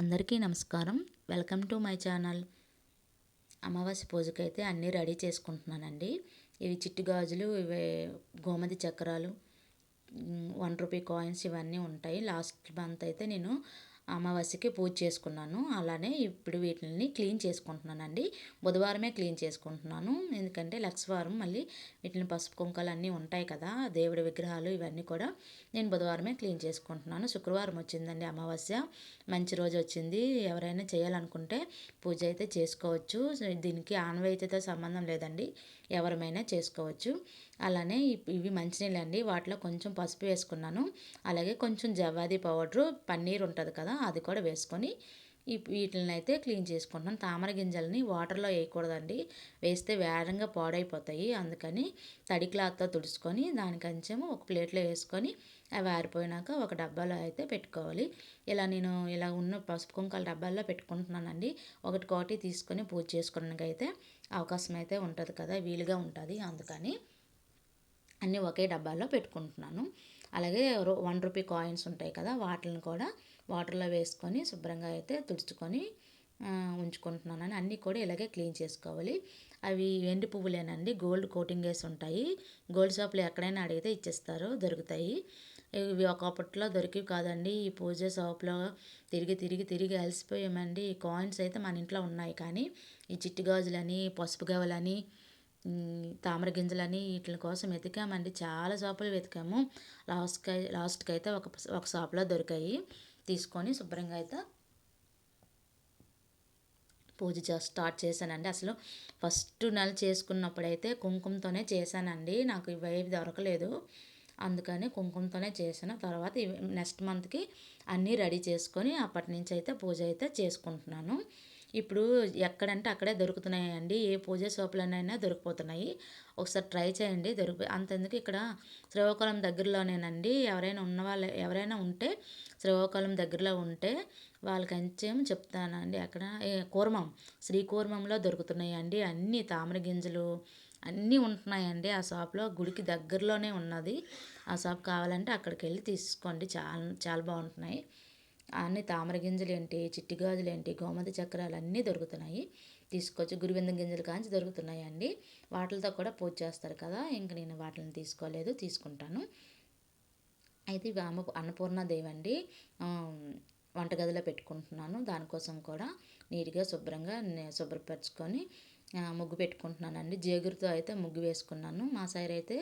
అందరికీ నమస్కారం. Welcome to my channel. అమావాస్య పూజకి అయితే అన్నీ రెడీ చేసుకుంటున్నానండి. ఇవి చిట్టి గాజులు ఇవి గోమతి చక్రాలు వన్ రూపీ కాయిన్స్ ఇవన్నీ ఉంటాయి. లాస్ట్ మంత్ అయితే నేను అమావాస్యకి పూజ చేసుకున్నాను. అలానే ఇప్పుడు వీటిని క్లీన్ చేసుకుంటున్నానండి. బుధవారమే క్లీన్ చేసుకుంటున్నాను. ఎందుకంటే లక్షవారం మళ్ళీ వీటిని పసుపు కుంకాలు అన్నీ ఉంటాయి కదా దేవుడి విగ్రహాలు ఇవన్నీ కూడా నేను బుధవారమే క్లీన్ చేసుకుంటున్నాను. శుక్రవారం వచ్చిందండి అమావాస్య. మంచి రోజు వచ్చింది. ఎవరైనా చేయాలనుకుంటే పూజ అయితే చేసుకోవచ్చు. దీనికి ఆనవాయితీతో సంబంధం లేదండి. ఎవరమైనా చేసుకోవచ్చు. అలానే ఇవి మంచినీళ్ళు అండి వాటిలో కొంచెం పసుపు వేసుకున్నాను. అలాగే కొంచెం జవాది పౌడరు పన్నీర్ ఉంటుంది కదా అది కూడా వేసుకొని ఈ వీటిని అయితే క్లీన్ చేసుకుంటున్నాను తామర గింజల్ని వాటర్లో వేయకూడదండి. వేస్తే వేగంగా పాడైపోతాయి. అందుకని తడి క్లాత్తో తుడుచుకొని దానికంచెము ఒక ప్లేట్లో వేసుకొని అవి ఆరిపోయినాక ఒక డబ్బాలో అయితే పెట్టుకోవాలి. ఇలా నేను ఇలా ఉన్న పసుపు కుంకాల డబ్బాల్లో పెట్టుకుంటున్నానండి. ఒకటి కోటి తీసుకొని పూజ చేసుకోవడానికి అయితే అవకాశం అయితే ఉంటుంది కదా వీలుగా ఉంటుంది. అందుకని అన్నీ ఒకే డబ్బాలో పెట్టుకుంటున్నాను. అలాగే వన్ రూపీ కాయిన్స్ ఉంటాయి కదా వాటిని కూడా వాటర్లో వేసుకొని శుభ్రంగా అయితే తుడుచుకొని ఉంచుకుంటున్నాను అన్నీ కూడా ఇలాగే క్లీన్ చేసుకోవాలి. అవి వెండి పువ్వులేనండి గోల్డ్ కోటింగ్ వేసి ఉంటాయి. గోల్డ్ షాప్లో ఎక్కడైనా అడిగితే ఇచ్చేస్తారు దొరుకుతాయి. ఇవి ఒకప్పట్లో దొరికివి కాదండి. ఈ పూజ షాప్లో తిరిగి తిరిగి తిరిగి అలసిపోయామండి. ఈ కాయిన్స్ అయితే మన ఇంట్లో ఉన్నాయి కానీ ఈ చిట్టి గాజులని పసుపు గవలని తామర గింజలని వీటి కోసం వెతికామండి. చాలా షాపులు వెతికాము. లాస్ట్కి లాస్ట్కి అయితే ఒక ఒక షాప్లో దొరికాయి. తీసుకొని శుభ్రంగా అయితే పూజ స్టార్ట్ చేశానండి. అసలు ఫస్ట్ నెల చేసుకున్నప్పుడైతే కుంకుమతోనే చేశానండి. నాకు ఇవేవి దొరకలేదు. అందుకని కుంకుమతోనే చేశాను. తర్వాత నెక్స్ట్ మంత్కి అన్నీ రెడీ చేసుకొని అప్పటి నుంచి అయితే పూజ అయితే చేసుకుంటున్నాను. ఇప్పుడు ఎక్కడంటే అక్కడే దొరుకుతున్నాయండి. ఏ పూజ షాపులోనైనా దొరికిపోతున్నాయి. ఒకసారి ట్రై చేయండి దొరికి అంతెందుకు ఇక్కడ శ్రీకాకుళం దగ్గరలోనేనండి. ఎవరైనా ఉన్న వాళ్ళు ఎవరైనా ఉంటే శ్రీకాకుళం దగ్గరలో ఉంటే వాళ్ళకి అంచేం చెప్తానండి. అక్కడ కూర్మం శ్రీ కూర్మంలో దొరుకుతున్నాయండి. అన్ని తామర గింజలు అన్నీ ఉంటున్నాయండి. ఆ షాప్లో గుడికి దగ్గరలోనే ఉన్నది. ఆ షాప్ కావాలంటే అక్కడికి వెళ్ళి తీసుకోండి. చాలా చాలా బాగుంటున్నాయి. అన్ని తామర గింజలేంటి చిట్టి గాజులు ఏంటి గోమతి చక్రాలు అన్నీ దొరుకుతున్నాయి. తీసుకొచ్చి గురువిందం గింజలు కాంచి దొరుకుతున్నాయి అండి వాటితో కూడా పూజ చేస్తారు కదా ఇంక నేను వాటిని తీసుకోలేదు తీసుకుంటాను. అయితే ఇవి అమ్మ అన్నపూర్ణాదేవి అండి వంటగదిలో పెట్టుకుంటున్నాను. దానికోసం కూడా నీట్గా శుభ్రంగా శుభ్రపరచుకొని ముగ్గు పెట్టుకుంటున్నానండి. జేగురుతో అయితే ముగ్గు వేసుకున్నాను. మా సైడ్ అయితే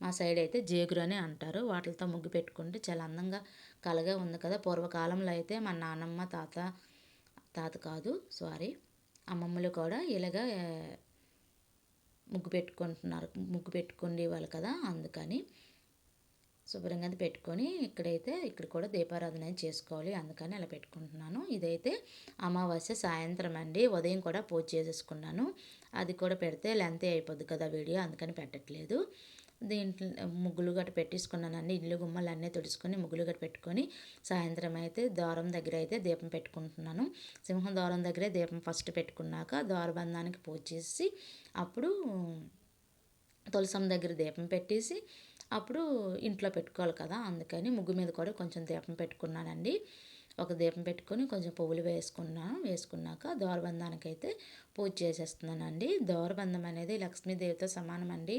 మా సైడ్ అయితే జేగురు అని అంటారు. వాటితో ముగ్గు పెట్టుకుంటే చాలా అందంగా కలగా ఉంది కదా. పూర్వకాలంలో అయితే మా నాన్నమ్మ తాత తాత కాదు సారీ అమ్మమ్మలు కూడా ఇలాగ ముగ్గు పెట్టుకుంటున్నారు. ముగ్గు పెట్టుకునేవాళ్ళు కదా అందుకని శుభ్రంగా పెట్టుకొని ఇక్కడైతే ఇక్కడ కూడా దీపారాధన చేసుకోవాలి. అందుకని అలా పెట్టుకుంటున్నాను. ఇదైతే అమావాస్య సాయంత్రం అండి. ఉదయం కూడా పూజ చేసేసుకున్నాను. అది కూడా పెడితే లెంతే అయిపోద్ది కదా వీడియో. అందుకని పెట్టట్లేదు. దీంట్లో ముగ్గులు గట్ట పెట్టేసుకున్నానండి. ఇల్లు గుమ్మలు అన్నీ తుడుచుకొని ముగ్గులు గట్ట పెట్టుకొని సాయంత్రం అయితే ద్వారం దగ్గర అయితే దీపం పెట్టుకుంటున్నాను. సింహం ద్వారం దగ్గరే దీపం ఫస్ట్ పెట్టుకున్నాక ద్వారబంధానికి పూజ చేసి అప్పుడు తులసం దగ్గర దీపం పెట్టేసి అప్పుడు ఇంట్లో పెట్టుకోవాలి కదా అందుకని ముగ్గు మీద కూడా కొంచెం దీపం పెట్టుకున్నానండి. ఒక దీపం పెట్టుకొని కొంచెం పువ్వులు వేసుకున్నాను వేసుకున్నాక దోరబంధానికి అయితే పూజ చేసేస్తున్నానండి. దోరబంధం అనేది లక్ష్మీదేవితో సమానం అండి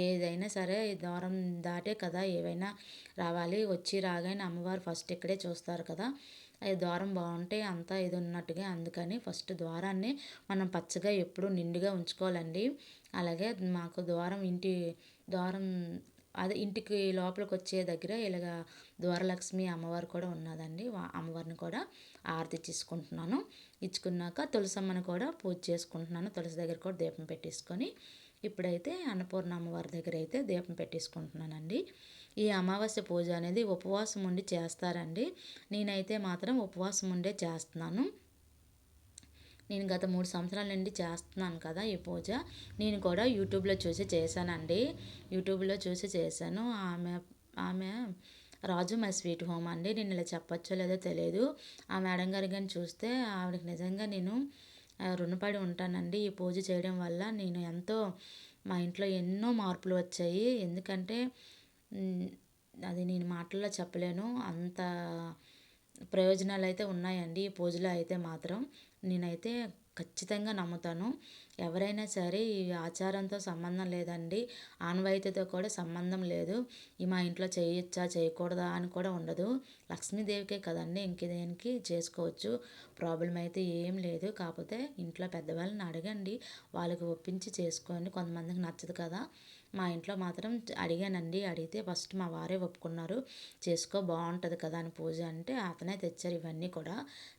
ఏదైనా సరే దూరం దాటే కదా ఏవైనా రావాలి వచ్చి రాగానే అమ్మవారు ఫస్ట్ ఇక్కడే చూస్తారు కదా. అది ద్వారం బాగుంటే అంతా ఇది ఉన్నట్టుగా అందుకని ఫస్ట్ ద్వారాన్ని మనం పచ్చగా ఎప్పుడు నిండుగా ఉంచుకోవాలండి. అలాగే మాకు ద్వారం ఇంటి ద్వారం అదే ఇంటికి లోపలికి వచ్చే దగ్గర ఇలాగ ద్వారలక్ష్మి అమ్మవారు కూడా ఉన్నదండి. అమ్మవారిని కూడా ఆరతి తీసుకుంటున్నాను ఇచ్చుకున్నాక తులసమ్మని కూడా పూజ చేసుకుంటున్నాను. తులసి దగ్గర కూడా దీపం పెట్టేసుకొని ఇప్పుడైతే అన్నపూర్ణ అమ్మవారి దగ్గర అయితే దీపం పెట్టేసుకుంటున్నానండి. ఈ అమావాస్య పూజ అనేది ఉపవాసం ఉండి చేస్తారండి. నేనైతే మాత్రం ఉపవాసం ఉండే చేస్తున్నాను. నేను గత మూడు సంవత్సరాల నుండి చేస్తున్నాను కదా ఈ పూజ. నేను కూడా యూట్యూబ్లో చూసి చేశానండి. యూట్యూబ్లో చూసి చేశాను. ఆమె ఆమె రాజు మై స్వీట్ హోమ్ అండి. నేను ఇలా చెప్పచ్చో లేదో తెలియదు ఆ మేడం గారి కానీ చూస్తే ఆవిడకి నిజంగా నేను రుణపడి ఉంటానండి ఈ పూజ చేయడం వల్ల. నేను ఎంతో మా ఇంట్లో ఎన్నో మార్పులు వచ్చాయి. ఎందుకంటే అది నేను మాటల్లో చెప్పలేను. అంత ప్రయోజనాలు అయితే ఉన్నాయండి ఈ పూజలో అయితే మాత్రం. నేనైతే ఖచ్చితంగా నమ్ముతాను. ఎవరైనా సరే ఈ ఆచారంతో సంబంధం లేదండి. ఆనవాయితీతో కూడా సంబంధం లేదు. ఈ మా ఇంట్లో చేయొచ్చా చేయకూడదా అని కూడా ఉండదు. లక్ష్మీదేవికే కదండి ఇంక దేనికి చేసుకోవచ్చు. ప్రాబ్లం అయితే ఏం లేదు. కాకపోతే ఇంట్లో పెద్దవాళ్ళని అడగండి. వాళ్ళకి ఒప్పించి చేసుకోండి. కొంతమందికి నచ్చదు కదా. మా ఇంట్లో మాత్రం అడిగానండి. అడిగితే ఫస్ట్ మా వారే ఒప్పుకున్నారు. చేసుకో బాగుంటుంది కదా అని పూజ అంటే అతనే తెచ్చారు ఇవన్నీ కూడా.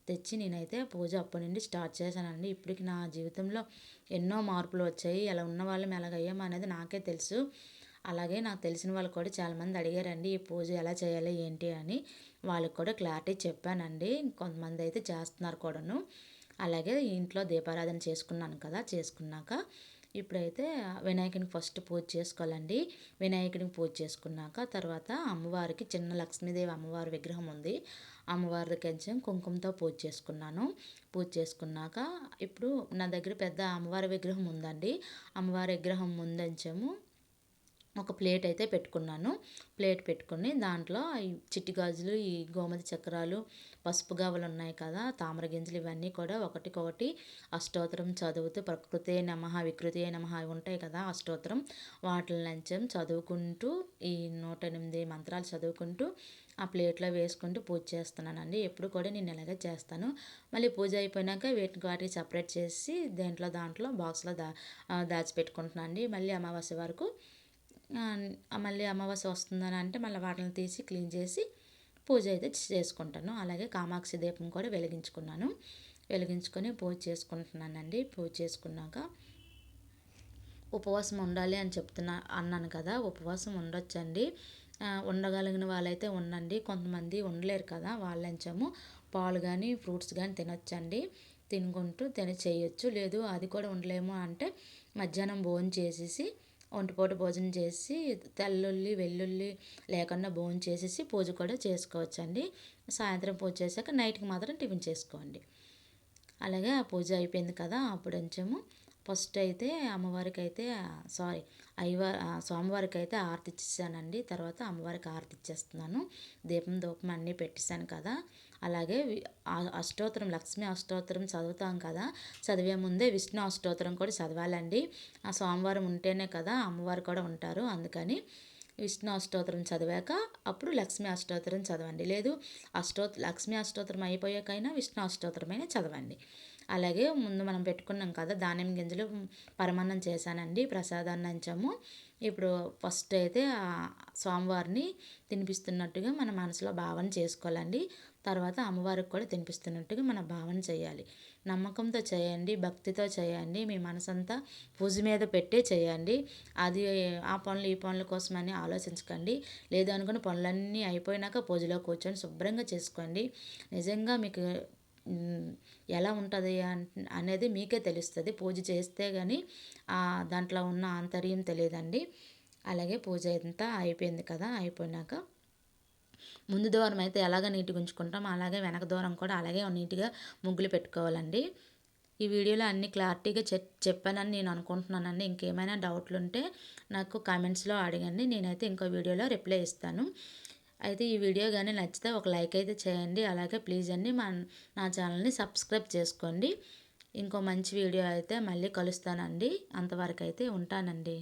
తెచ్చి నేనైతే పూజ అప్పటి నుండి స్టార్ట్ చేశానండి. ఇప్పటికి నా జీవితంలో ఎన్నో మార్పులు వచ్చాయి. ఎలా ఉన్న వాళ్ళం ఎలాగయ్యాం అనేది నాకే తెలుసు. అలాగే నాకు తెలిసిన వాళ్ళు కూడా చాలామంది అడిగారండి ఈ పూజ ఎలా చేయాలి ఏంటి? అని. వాళ్ళకి కూడా క్లారిటీ చెప్పానండి. కొంతమంది అయితే చేస్తున్నారు కూడాను. అలాగే ఇంట్లో దీపారాధన చేసుకున్నాను కదా చేసుకున్నాక ఇప్పుడైతే వినాయకునికి ఫస్ట్ పూజ చేసుకోవాలండి. వినాయకుడికి పూజ చేసుకున్నాక తర్వాత అమ్మవారికి చిన్న లక్ష్మీదేవి అమ్మవారి విగ్రహం ఉంది. అమ్మవారి కొంచెం కుంకుమతో పూజ చేసుకున్నాను. పూజ చేసుకున్నాక ఇప్పుడు నా దగ్గర పెద్ద అమ్మవారి విగ్రహం ఉందండి. అమ్మవారి విగ్రహం ముందంచెము ఒక ప్లేట్ అయితే పెట్టుకున్నాను. ప్లేట్ పెట్టుకుని దాంట్లో ఈ చిట్టి గాజులు ఈ గోమతి చక్రాలు పసుపు గవ్వలు ఉన్నాయి కదా తామర గింజలు ఇవన్నీ కూడా ఒకటికొకటి అష్టోత్తరం చదువుతూ ప్రకృతి నమ వికృతి నమ ఉంటాయి కదా అష్టోత్తరం. వాటిని లంచం చదువుకుంటూ ఈ నూట ఎనిమిది మంత్రాలు చదువుకుంటూ ఆ ప్లేట్లో వేసుకుంటూ పూజ చేస్తున్నానండి. ఎప్పుడు కూడా నేను ఇలాగే చేస్తాను. మళ్ళీ పూజ అయిపోయినాక వీటిని వాటికి సపరేట్ చేసి దేంట్లో దాంట్లో బాక్స్లో దా దాచిపెట్టుకుంటున్నాను అండి మళ్ళీ అమావాస్య వరకు మళ్ళీ అమావాస్య వస్తుందని అంటే మళ్ళీ వాటిని తీసి క్లీన్ చేసి పూజ అయితే చేసుకుంటాను. అలాగే కామాక్షి దీపం కూడా వెలిగించుకున్నాను. వెలిగించుకొని పూజ చేసుకుంటున్నానండి. పూజ చేసుకున్నాక ఉపవాసం ఉండాలి అని చెప్తున్నా అన్నాను కదా ఉపవాసం ఉండొచ్చండి. ఉండగలిగిన వాళ్ళైతే ఉండండి. కొంతమంది ఉండలేరు కదా వాళ్ళంచము. పాలు కానీ ఫ్రూట్స్ కానీ తినొచ్చండి. తినుకుంటూ తిన చేయొచ్చు. లేదు అది కూడా ఉండలేము అంటే మధ్యాహ్నం భోజనం చేసేసి ఒంటిపూట భోజనం చేసి తెల్లుల్లి వెల్లుల్లి లేకుండా భోజనం చేసేసి పూజ కూడా చేసుకోవచ్చండి. సాయంత్రం పూజ చేశాక నైట్కి మాత్రం టిఫిన్ చేసుకోండి. అలాగే ఆ పూజ అయిపోయింది కదా అప్పుడు కొంచెము ఫస్ట్ అయితే అమ్మవారికి అయితే సారీ అయ్యవారి స్వామివారికి అయితే ఆరతి ఇచ్చేసానండి తర్వాత అమ్మవారికి ఆరతి ఇచ్చేస్తున్నాను దీపం దూపం అన్నీ పెట్టేశాను కదా. అలాగే అష్టోత్తరం లక్ష్మి అష్టోత్తరం చదువుతాం కదా. చదివే ముందే విష్ణు అష్టోత్తరం కూడా చదవాలండి. ఆ సోమవారం ఉంటేనే కదా అమ్మవారు కూడా ఉంటారు. అందుకని విష్ణు అష్టోత్తరం చదివాక అప్పుడు లక్ష్మీ అష్టోత్తరం చదవండి. లేదు అష్టో లక్ష్మీ అష్టోత్తరం అయిపోయాకైనా విష్ణు అష్టోత్తరమైనా చదవండి. అలాగే ముందు మనం పెట్టుకున్నాం కదా ధాన్యం గింజలు పరమాన్నం చేశానండి ప్రసాదాన్ని అంచాము ఇప్పుడు ఫస్ట్ అయితే స్వామివారిని తినిపిస్తున్నట్టుగా మన మనసులో భావన చేసుకోవాలండి. తర్వాత అమ్మవారికి కూడా తినిపిస్తున్నట్టుగా మన భావన చేయాలి. నమ్మకంతో చేయండి భక్తితో చేయండి మీ మనసంతా పూజ మీద పెట్టే చేయండి. అది ఆ పనులు ఈ పనుల కోసమని ఆలోచించకండి. లేదు అనుకుని పనులన్నీ అయిపోయినాక పూజలో కూర్చొని శుభ్రంగా చేసుకోండి. నిజంగా మీకు ఎలా ఉంటుంది అనేది మీకే తెలుస్తుంది. పూజ చేస్తే కానీ దాంట్లో ఉన్న ఆంతర్యం తెలియదండి. అలాగే పూజ అంతా అయిపోయింది కదా అయిపోయినాక ముందు దూరం అయితే ఎలాగ నీట్గా ఉంచుకుంటామో అలాగే వెనక దూరం కూడా అలాగే నీట్గా ముగ్గులు పెట్టుకోవాలండి. ఈ వీడియోలో అన్ని క్లారిటీగా చెప్ చెప్పానని నేను అనుకుంటున్నానండి. ఇంకేమైనా డౌట్లు ఉంటే నాకు కామెంట్స్లో అడగండి. నేనైతే ఇంకో వీడియోలో రిప్లై ఇస్తాను. అయితే ఈ వీడియో కానీ నచ్చితే ఒక లైక్ అయితే చేయండి. అలాగే ప్లీజ్ అండి మా నా ఛానల్ని సబ్స్క్రైబ్ చేసుకోండి. ఇంకో మంచి వీడియో అయితే మళ్ళీ కలుస్తానండి. అంతవరకు అయితే ఉంటానండి.